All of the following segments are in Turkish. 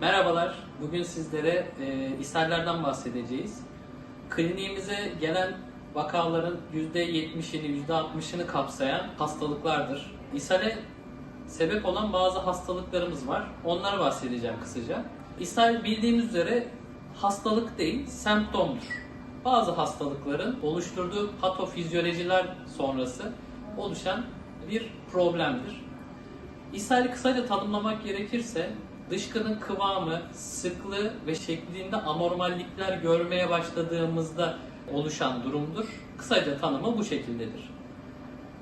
Merhabalar, bugün sizlere e, ishallerden bahsedeceğiz. Kliniğimize gelen vakaların %70'ini, %60'ını kapsayan hastalıklardır. İshale sebep olan bazı hastalıklarımız var. Onlara bahsedeceğim kısaca. İshal bildiğimiz üzere hastalık değil, semptomdur. Bazı hastalıkların oluşturduğu patofizyolojiler sonrası oluşan bir problemdir. İshali kısaca tanımlamak gerekirse dışkının kıvamı, sıklığı ve şeklinde anormallikler görmeye başladığımızda oluşan durumdur. Kısaca tanımı bu şekildedir.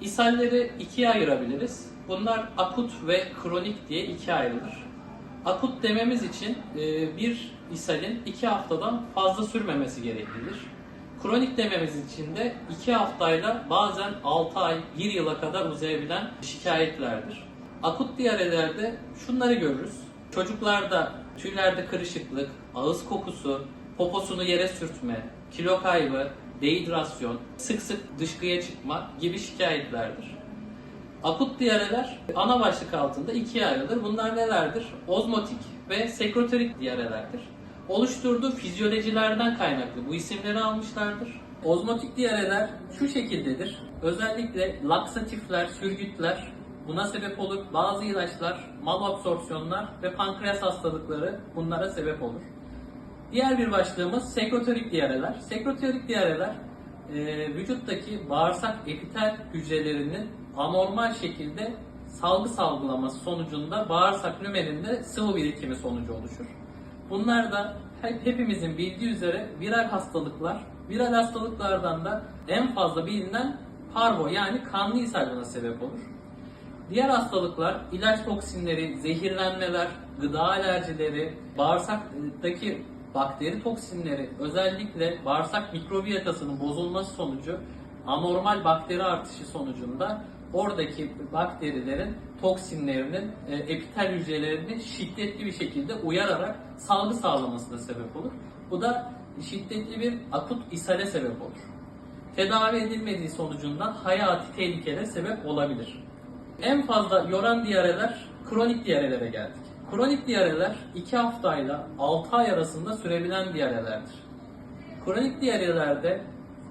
İshalleri ikiye ayırabiliriz. Bunlar akut ve kronik diye ikiye ayrılır. Akut dememiz için e, bir ishalin iki haftadan fazla sürmemesi gereklidir. Kronik dememiz için de iki haftayla bazen 6 ay, 1 yıla kadar uzayabilen şikayetlerdir. Akut diyarelerde şunları görürüz. Çocuklarda tüylerde kırışıklık, ağız kokusu, poposunu yere sürtme, kilo kaybı, dehidrasyon, sık sık dışkıya çıkma gibi şikayetlerdir. Akut diyareler ana başlık altında ikiye ayrılır. Bunlar nelerdir? Ozmotik ve sekroterik diyarelerdir. Oluşturduğu fizyolojilerden kaynaklı bu isimleri almışlardır. Ozmotik diyareler şu şekildedir. Özellikle laksatifler, sürgütler buna sebep olur. Bazı ilaçlar, malabsorpsiyonlar ve pankreas hastalıkları bunlara sebep olur. Diğer bir başlığımız sekroterik diyareler. Sekroterik diyareler e, vücuttaki bağırsak epitel hücrelerinin anormal şekilde salgı salgılaması sonucunda bağırsak lümeninde sıvı birikimi sonucu oluşur. Bunlar da hep- hepimizin bildiği üzere viral hastalıklar. Viral hastalıklardan da en fazla bilinen parvo yani kanlı ishalına sebep olur. Diğer hastalıklar ilaç toksinleri, zehirlenmeler, gıda alerjileri, bağırsaktaki bakteri toksinleri, özellikle bağırsak mikrobiyatasının bozulması sonucu anormal bakteri artışı sonucunda oradaki bakterilerin toksinlerinin e, epitel hücrelerini şiddetli bir şekilde uyararak salgı sağlamasına sebep olur. Bu da şiddetli bir akut ishale sebep olur. Tedavi edilmediği sonucundan hayati tehlikelere sebep olabilir. En fazla yoran diyareler kronik diyarelere geldik. Kronik diyareler 2 haftayla 6 ay arasında sürebilen diyarelerdir. Kronik diyarelerde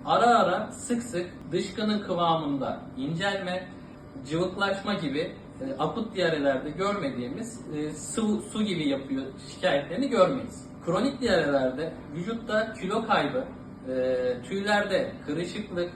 ara ara sık sık dışkının kıvamında incelme, cıvıklaşma gibi e, akut diyarelerde görmediğimiz e, sıvı su gibi yapıyor şikayetlerini görmeyiz. Kronik diyarelerde vücutta kilo kaybı, e, tüylerde kırışıklık,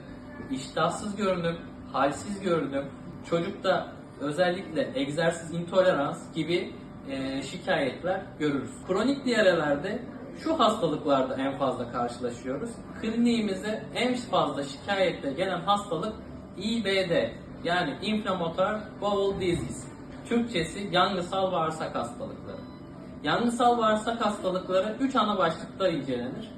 iştahsız görünüm, halsiz görünüm, çocukta özellikle egzersiz intolerans gibi e, şikayetler görürüz. Kronik diyarelerde şu hastalıklarda en fazla karşılaşıyoruz. Kliniğimize en fazla şikayetle gelen hastalık IBD yani Inflammatory Bowel Disease. Türkçesi yangısal bağırsak hastalıkları. Yangısal bağırsak hastalıkları 3 ana başlıkta incelenir.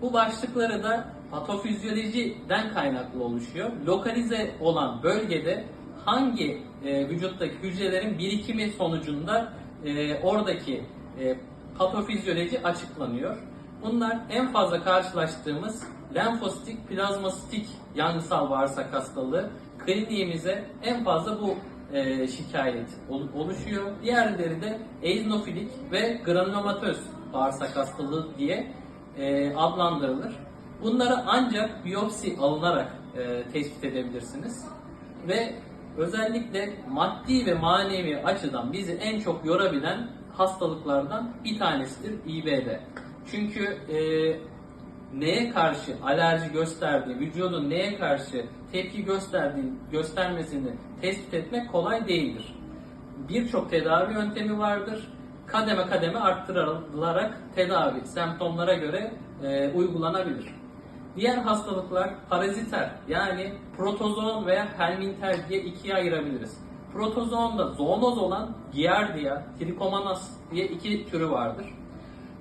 Bu başlıkları da patofizyolojiden kaynaklı oluşuyor. Lokalize olan bölgede hangi e, vücuttaki hücrelerin birikimi sonucunda e, oradaki e, patofizyoloji açıklanıyor. Bunlar en fazla karşılaştığımız lenfositik, plazmasitik yangısal bağırsak hastalığı. Kliniğimize en fazla bu e, şikayet ol- oluşuyor. Diğerleri de eozinofilik ve granulomatöz bağırsak hastalığı diye e, adlandırılır. Bunları ancak biyopsi alınarak e, tespit edebilirsiniz. Ve özellikle maddi ve manevi açıdan bizi en çok yorabilen hastalıklardan bir tanesidir İBD. Çünkü e, neye karşı alerji gösterdiği, vücudun neye karşı tepki gösterdiği, göstermesini tespit etmek kolay değildir. Birçok tedavi yöntemi vardır. Kademe kademe arttırılarak tedavi semptomlara göre e, uygulanabilir. Diğer hastalıklar paraziter yani protozoon veya helminter diye ikiye ayırabiliriz. Protozoonda zoonoz olan Giardia, Trichomonas diye iki türü vardır.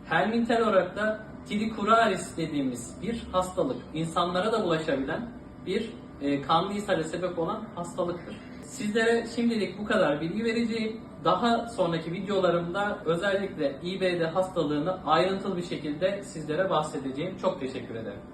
Helminter olarak da Trichuraris dediğimiz bir hastalık. insanlara da bulaşabilen bir e, kanlı ishale sebep olan hastalıktır. Sizlere şimdilik bu kadar bilgi vereceğim. Daha sonraki videolarımda özellikle İBD hastalığını ayrıntılı bir şekilde sizlere bahsedeceğim. Çok teşekkür ederim.